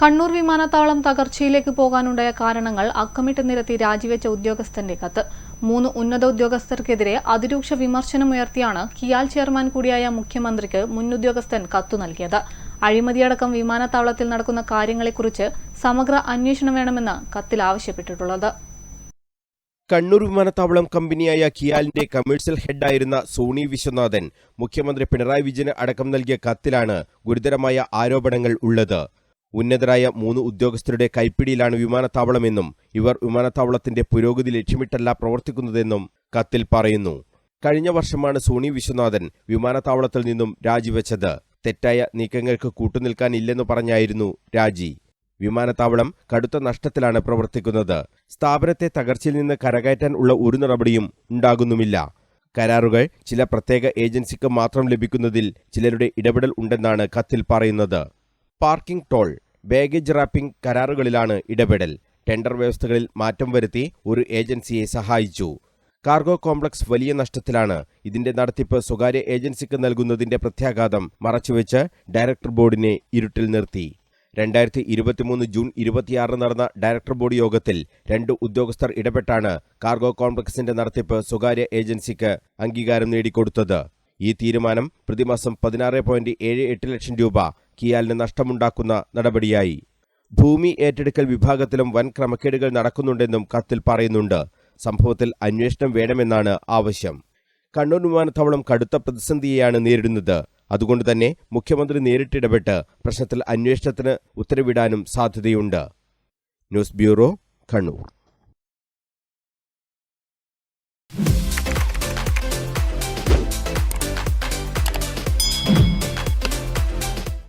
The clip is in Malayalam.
കണ്ണൂർ വിമാനത്താവളം തകർച്ചയിലേക്ക് പോകാനുണ്ടായ കാരണങ്ങൾ അക്കമിട്ട് നിരത്തി രാജിവെച്ച ഉദ്യോഗസ്ഥന്റെ കത്ത്. മൂന്ന് ഉന്നത ഉദ്യോഗസ്ഥർക്കെതിരെ അതിരൂക്ഷ വിമർശനമുയർത്തിയാണ് കിയാൽ ചെയർമാൻ കൂടിയായ മുഖ്യമന്ത്രിക്ക് മുൻ ഉദ്യോഗസ്ഥൻ കത്തു നൽകിയത്. അഴിമതിയടക്കം വിമാനത്താവളത്തിൽ നടക്കുന്ന കാര്യങ്ങളെക്കുറിച്ച് സമഗ്ര അന്വേഷണം വേണമെന്ന് കത്തിൽ ആവശ്യപ്പെട്ടിട്ടുള്ളത്. കണ്ണൂർ വിമാനത്താവളം കമ്പനിയായ കിയാലിന്റെ കമേഴ്സ്യൽ ഹെഡായിരുന്ന സോണി വിശ്വനാഥൻ മുഖ്യമന്ത്രി പിണറായി വിജയന് അടക്കം നൽകിയ കത്തിലാണ് ഗുരുതരമായ ആരോപണങ്ങൾ ഉള്ളത്. ഉന്നതരായ മൂന്ന് ഉദ്യോഗസ്ഥരുടെ കൈപ്പിടിയിലാണ് വിമാനത്താവളമെന്നും ഇവർ വിമാനത്താവളത്തിന്റെ പുരോഗതി ലക്ഷ്യമിട്ടല്ല പ്രവർത്തിക്കുന്നതെന്നും കത്തിൽ പറയുന്നു. കഴിഞ്ഞ വർഷമാണ് സോണി വിശ്വനാഥൻ വിമാനത്താവളത്തിൽ നിന്നും രാജിവെച്ചത്. തെറ്റായ നീക്കങ്ങൾക്ക് കൂട്ടുനിൽക്കാനില്ലെന്ന് പറഞ്ഞായിരുന്നു രാജി. വിമാനത്താവളം കടുത്ത നഷ്ടത്തിലാണ് പ്രവർത്തിക്കുന്നത്. സ്ഥാപനത്തെ തകർച്ചയിൽ നിന്ന് കരകയറ്റാൻ ഉള്ള ഒരു നടപടിയും ഉണ്ടാകുന്നുമില്ല. കരാറുകൾ ചില പ്രത്യേക ഏജൻസിക്ക് മാത്രം ലഭിക്കുന്നതിൽ ചിലരുടെ ഇടപെടൽ ഉണ്ടെന്നാണ് കത്തിൽ പറയുന്നത്. പാർക്കിംഗ് ടോൾ ബാഗേജ് റാപ്പിംഗ് കരാറുകളിലാണ് ഇടപെടൽ. ടെൻഡർ വ്യവസ്ഥകളിൽ മാറ്റം വരുത്തി ഒരു ഏജൻസിയെ സഹായിച്ചു. കാർഗോ കോംപ്ലക്സ് വലിയ നഷ്ടത്തിലാണ്. ഇതിന്റെ നടത്തിപ്പ് സ്വകാര്യ ഏജൻസിക്ക് നൽകുന്നതിന്റെ പ്രത്യാഘാതം മറച്ചുവെച്ച് ഡയറക്ടർ ബോർഡിനെ ഇരുട്ടിൽ നിർത്തി. രണ്ടായിരത്തി ഇരുപത്തിമൂന്ന് ജൂൺ ഇരുപത്തിയാറിന് നടന്ന ഡയറക്ടർ ബോർഡ് യോഗത്തിൽ രണ്ട് ഉദ്യോഗസ്ഥർ ഇടപെട്ടാണ് കാർഗോ കോംപ്ലക്സിന്റെ നടത്തിപ്പ് സ്വകാര്യ ഏജൻസിക്ക് അംഗീകാരം നേടിക്കൊടുത്തത്. ഈ തീരുമാനം പ്രതിമാസം പതിനാറ് പോയിന്റ് ഏഴ് എട്ട് ലക്ഷം രൂപ കിയാലിന് നഷ്ടമുണ്ടാക്കുന്ന നടപടിയായി. ഭൂമി ഏറ്റെടുക്കൽ വിഭാഗത്തിലും വൻ ക്രമക്കേടുകൾ നടക്കുന്നുണ്ടെന്നും കത്തിൽ പറയുന്നുണ്ട്. സംഭവത്തിൽ അന്വേഷണം വേണമെന്നാണ് ആവശ്യം. കണ്ണൂർ വിമാനത്താവളം കടുത്ത പ്രതിസന്ധിയെയാണ് നേരിടുന്നത്. അതുകൊണ്ട് തന്നെ മുഖ്യമന്ത്രി നേരിട്ടിടപെട്ട് പ്രശ്നത്തിൽ അന്വേഷണത്തിന് ഉത്തരവിടാനും സാധ്യതയുണ്ട്. News bureau Kannur.